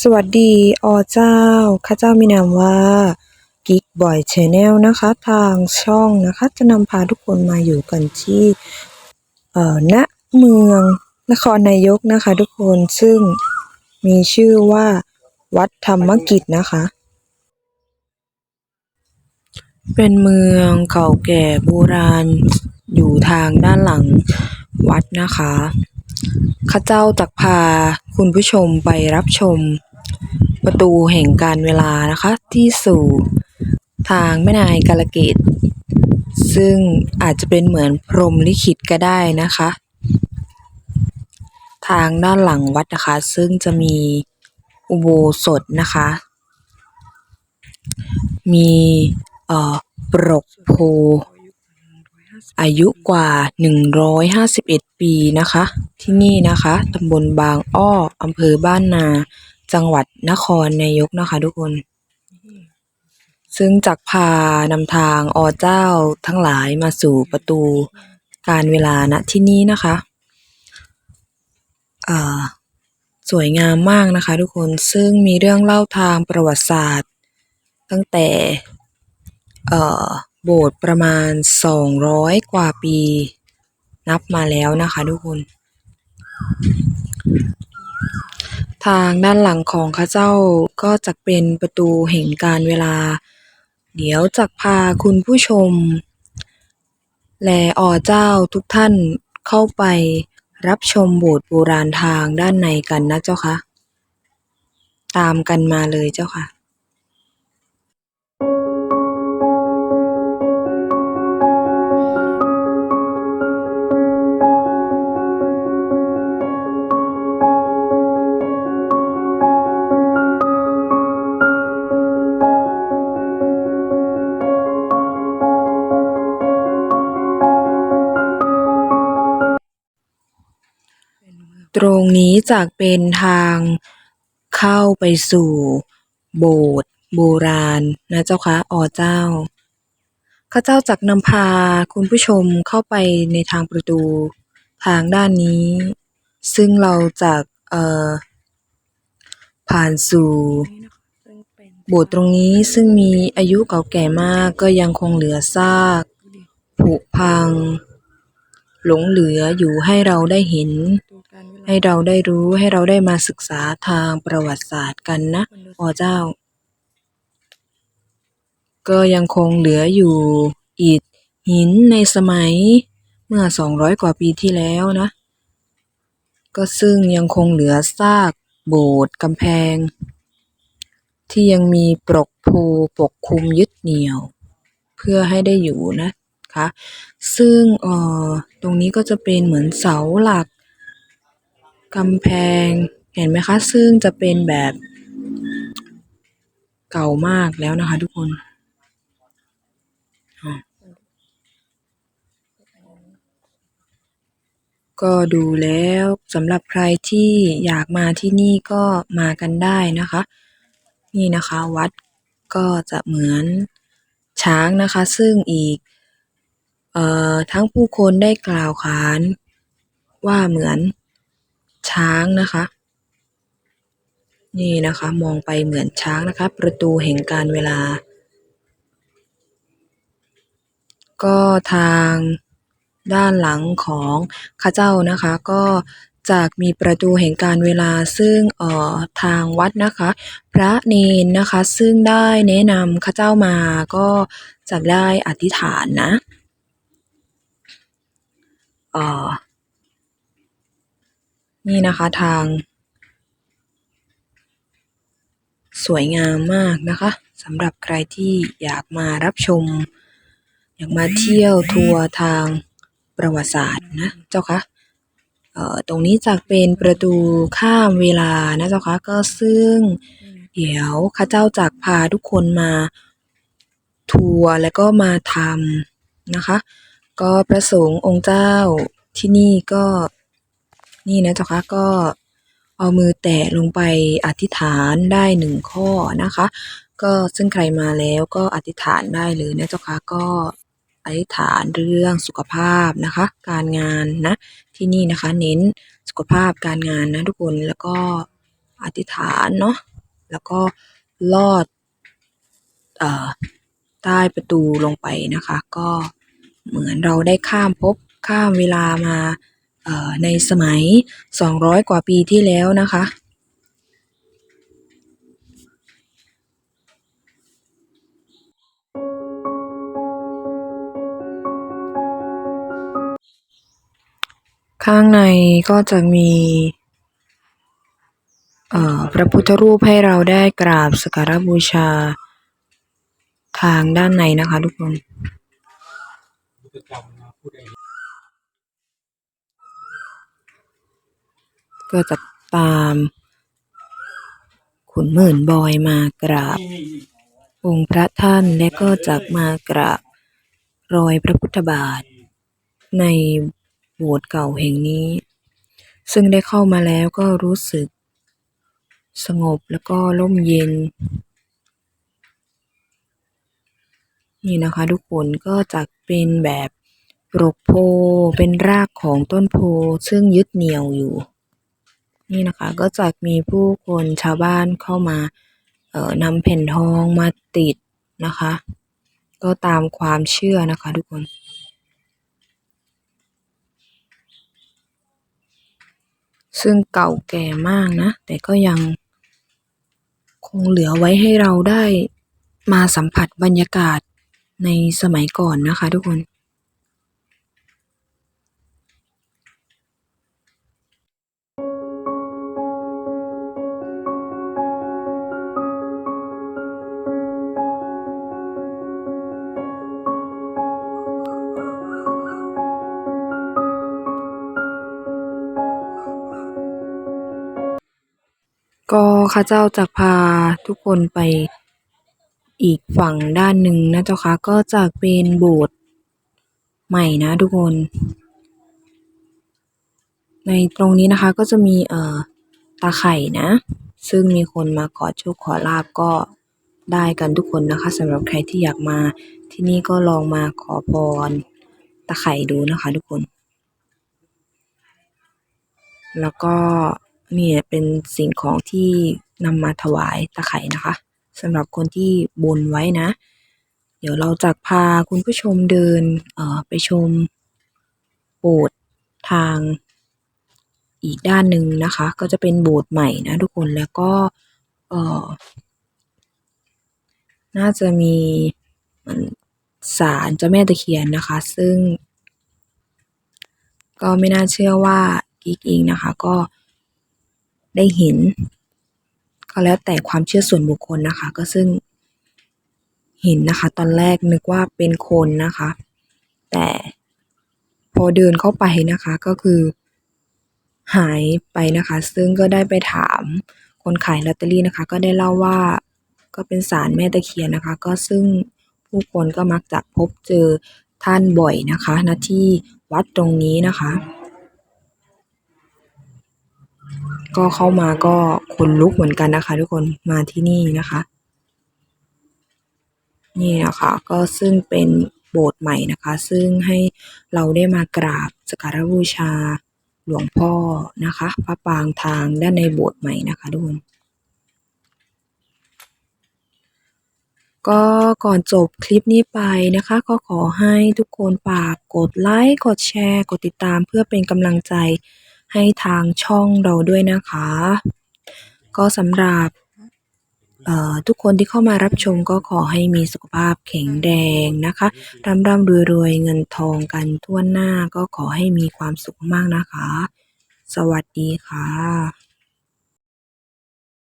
สวัสดีอเจ้า ข้าเจ้ามีนามว่า Geek Boy Channel นะคะ ทางช่องนะคะ จะนำพาทุกคนมาอยู่กันที่เอ่อณเมืองนครนายกนะคะ ทุกคนซึ่งมีชื่อว่า วัดธรรมกิจนะคะ เป็นเมืองเก่าแก่โบราณอยู่ทางด้านหลังวัดนะคะ ข้าเจ้าจักพาคุณผู้ชมไปรับชม ประตูแห่งการเวลานะคะ ที่สู่ทางแม่นายกาลเกต ซึ่งอาจจะเป็นเหมือนพรหมลิขิตก็ได้นะคะ ทางด้านหลังวัดนะคะ ซึ่งจะมีอุโบสถนะคะ มีเอ่อปรกโพ อายุกว่า 151 ปีนะคะ ที่นี่นะคะตำบลบางอ้ออำเภอบ้านนา จังหวัดนครนายกนะคะทุกคน ซึ่งจักพานำทางอเจ้าทั้งหลายมาสู่ประตูการเวลาณที่นี้นะคะอ่าสวยงามมากนะคะ ทุกคนซึ่งมีเรื่องเล่าทางประวัติศาสตร์ ตั้งแต่ เอ่อ โบสถ์ประมาณ200กว่าปี นับมาแล้วนะคะทุกคน ทางด้านหลังของข้าเจ้าก็จะเป็นประตูแห่งการเวลา เดี๋ยวจักพาคุณผู้ชม และอเจ้าทุกท่านเข้าไปรับชมโบสถ์โบราณทางด้านในกันนะเจ้าค่ะ ตามกันมาเลยเจ้าค่ะ ตรงนี้จากเป็นทางเข้าไปสู่โบสถ์โบราณนะเจ้าคะอเจ้า ข้าเจ้าจักนำพาคุณผู้ชมเข้าไปในทางประตูทางด้านนี้ ซึ่งเราจะเอ่อผ่านสู่โบสถ์ตรงนี้ซึ่งมีอายุเก่าแก่มากก็ยังคงเหลือซากผุพัง หลงเหลืออยู่ให้เราได้เห็น ให้เราได้รู้ให้เราได้มาศึกษาทางประวัติศาสตร์กันนะอเจ้า ก็ยังคงเหลืออยู่อิฐหินในสมัยเมื่อ 200 กว่าปีที่แล้วนะ ก็ซึ่งยังคงเหลือซากโบสถ์กำแพง ที่ยังมีปรกภูปกคลุมยึดเหนี่ยว เพื่อให้ได้อยู่นะ คะ ซึ่งเอ่อตรงนี้ก็จะเป็นเหมือนเสาหลักกำแพงเห็นไหมคะ ซึ่งจะเป็นแบบเก่ามากแล้วนะคะทุกคนก็ดูแล้วสำหรับใครที่อยากมาที่นี่ก็มากันได้นะคะ นี่นะคะวัดก็จะเหมือนช้างนะคะ ซึ่งอีก เอ่อ ทั้งผู้คนได้กล่าวขานว่าเหมือนช้างนะคะ นี่นะคะ มองไปเหมือนช้างนะคะ ประตูแห่งการเวลา ก็ทางด้านหลังของข้าเจ้านะคะ ก็จะมีประตูแห่งการเวลาซึ่งเอ่อทางวัดนะคะ พระเณรนะคะซึ่งได้แนะนำข้าเจ้ามาก็จะได้อธิษฐานนะ เอ่อ นี่นะคะทาง สวยงามมากนะคะสำหรับใครที่อยากมารับชม อยากมาเที่ยวทัวร์ทางประวัติศาสตร์นะเจ้าคะเอ่อตรงนี้จะเป็นประตูข้ามเวลานะเจ้าคะก็ซึ่งเดี๋ยวข้าเจ้าจักพาทุกคนมาทัวร์แล้วก็มาทำนะคะ ก็พระสงฆ์องค์เจ้าที่นี่ก็นี่นะเจ้าคะก็เอามือแตะลงไปอธิษฐานได้หนึ่งข้อนะคะ ก็ซึ่งใครมาแล้วก็อธิษฐานได้เลยนะเจ้าคะก็อธิษฐานเรื่องสุขภาพนะคะ การงานนะที่นี่นะคะ เน้นสุขภาพการงานนะทุกคนแล้วก็อธิษฐานเนาะแล้วก็ลอดอใต้ประตูลงไปนะคะ ก็ เหมือนเราได้ข้ามภพข้ามเวลามาในสมัย 200 กว่าปีที่แล้วนะคะ ข้างในก็จะมีพระพุทธรูปให้เราได้กราบสักการบูชาทางด้านในนะคะทุกคน ก็จะตามขุนหมื่นบอยมากราบ องค์พระท่านและก็จะมากราบรอยพระพุทธบาท ในโบสถ์เก่าแห่งนี้ ซึ่งได้เข้ามาแล้วก็รู้สึก สงบแล้วก็ร่มเย็น นี่นะคะทุกคนก็จะเป็นแบบปลกโพเป็นรากของต้นโพซึ่งยึดเหนี่ยวอยู่ นี่นะคะก็จะมีผู้คนชาวบ้านเข้ามา เอ่อนำแผ่นทองมาติดนะคะ ก็ตามความเชื่อนะคะทุกคนซึ่งเก่าแก่มากนะ แต่ก็ยังคงเหลือไว้ให้เราได้มาสัมผัสบรรยากาศในสมัยก่อนนะคะทุกคน ก็ข้าเจ้าจะพาทุกคนไปอีกฝั่งด้านหนึ่งนะเจ้าค่ะก็จะเป็นโบสถ์ใหม่นะทุกคน ในตรงนี้นะคะก็จะมีเอ่อตาไข่นะ ซึ่งมีคนมาขอโชคขอลาบก็ได้กันทุกคนนะคะสำหรับใครที่อยากมาที่นี่ก็ลองมาขอพรตาไข่ดูนะคะทุกคน แล้วก็ นี่เป็นสิ่งของที่นำมาถวายตาไข่นะคะสำหรับคนที่บนไว้นะ เดี๋ยวเราจะพาคุณผู้ชมเดินเออไปชมโบสถ์ทางอีกด้านหนึ่งนะคะ ก็จะเป็นโบสถ์ใหม่นะทุกคนแล้วก็เออน่าจะมีมือนศาลเจ้าแม่ตะเคียนนะคะ ซึ่ง ก็ไม่น่าเชื่อว่ากิ๊กเองนะคะ ก็ ได้เห็น ก็แล้วแต่ความเชื่อส่วนบุคคลนะคะ ก็ซึ่งเห็นนะคะ ตอนแรกนึกว่าเป็นคนนะคะ แต่พอเดินเข้าไปนะคะก็คือหายไปนะคะ ซึ่งก็ได้ไปถามคนขายลอตเตอรี่นะคะ ก็ได้เล่าว่าก็เป็นศาลแม่ตะเคียนนะคะ ก็ซึ่งผู้คนก็มักจะพบเจอท่านบ่อยนะคะณที่วัดตรงนี้นะคะ ก็เข้ามาก็ขนลุกเหมือนกันนะคะ ทุกคนมาที่นี่นะคะ นี่นะคะ ก็ซึ่งเป็นโบสถ์ใหม่นะคะ ซึ่งให้เราได้มากราบสักการะบูชาหลวงพ่อนะคะ พระปางทางด้านในโบสถ์ใหม่นะคะทุกคนก็ก่อนจบคลิปนี้ไปนะคะ ก็ขอให้ทุกคนฝากกดไลค์ กดแชร์ กดติดตามเพื่อเป็นกำลังใจ ให้ทางช่องเราด้วยนะคะ ก็สำหรับทุกคนที่เข้ามารับชมก็ขอให้มีสุขภาพแข็งแรงนะคะร่ำร่ำรวยรวยเงินทองกันทั่วหน้าก็ขอให้มีความสุขมากนะคะ สวัสดีค่ะ